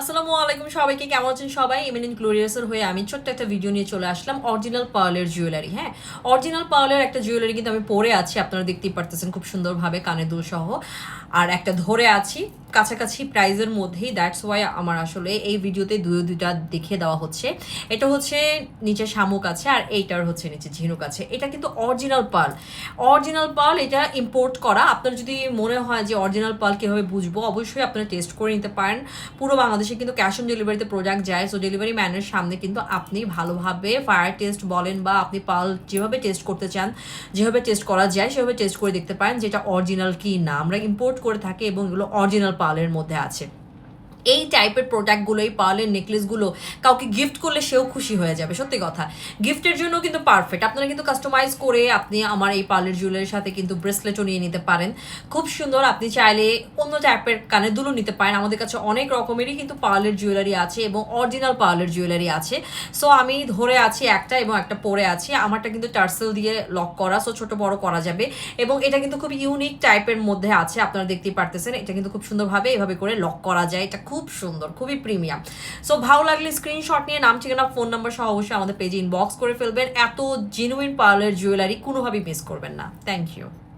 আসসালামু আলাইকুম সবাইকে, কেমন আছেন সবাই? এমএন গ্লোরিয়াসের হয়ে আমি ছোট্ট একটা ভিডিও নিয়ে চলে আসলাম অরিজিনাল পার্লের জুয়েলারি হ্যাঁ? অরিজিনাল পার্লের একটা জুয়েলারি কিন্তু আমি পরে আছি, আপনারা দেখতেই পারতেছেন খুব সুন্দরভাবে কানে দুল সহ। আর একটা ধরে আছি, কাছাকাছি প্রাইজের মধ্যেই দ্যাটস ওয়াই আমার আসলে এই ভিডিওতে দুই দুইটা দেখিয়ে দেওয়া হচ্ছে। এটা হচ্ছে নিচে শামুক আছে আর এইটার হচ্ছে নিচে ঝিনুক আছে। এটা কিন্তু অরিজিনাল পার্ল অরিজিনাল পার্ল এটা ইম্পোর্ট করা, আপনার যদি মনে হয় যে অরিজিনাল পার্ল কীভাবে বুঝব, অবশ্যই আপনারা টেস্ট করে নিতে পারেন। পুরো বাংলাদেশে কিন্তু ক্যাশ অন ডেলিভারিতে প্রোডাক্ট যায় সো ডেলিভারি ম্যানের সামনে কিন্তু আপনি ভালোভাবে ফায়ার টেস্ট বলেন বা আপনি পাল যেভাবে টেস্ট করতে চান, যেভাবে টেস্ট করা যায়, সেভাবে টেস্ট করে দেখতে পারেন যেটা অরিজিনাল কি না আমরা ইম্পোর্ট করে থাকি এবং এগুলো অরিজিনাল পালের মধ্যে আছে। এই টাইপের প্রোডাক্টগুলো এই পার্লের নেকলেসগুলো কাউকে গিফট করলে সেও খুশি হয়ে যাবে, সত্যি কথা। গিফটের জন্য কিন্তু পারফেক্ট আপনারা কিন্তু কাস্টমাইজ করে আপনি আমার এই পার্লের জুয়েলারির সাথে কিন্তু ব্রেসলেটও নিয়ে নিতে পারেন। খুব সুন্দর, আপনি চাইলে অন্য টাইপের কানের দুলও নিতে পারেন। আমাদের কাছে অনেক রকমেরই কিন্তু পার্লের জুয়েলারি আছে এবং অরিজিনাল পার্লের জুয়েলারি আছে। সো আমি ধরে আছি একটা এবং একটা পরে আছি। আমারটা কিন্তু টার্সেল দিয়ে লক করা সো ছোট বড় করা যাবে। এবং এটা কিন্তু খুব ইউনিক টাইপের মধ্যে আছে, আপনারা দেখতেই পারতেছেন। এটা কিন্তু খুব সুন্দরভাবে এভাবে করে লক করা যায়। এটা খুব সুন্দর, খুবই প্রিমিয়াম। সো ভালো লাগলে স্ক্রিনশট নিয়ে, নাম, ঠিকানা ফোন নাম্বার সহ অবশ্যই আমাদের পেজে ইনবক্স করে ফেলবেন। এত জেনুইন পার্লার জুয়েলারি কোনোভাবেই মিস করবেন না। Thank you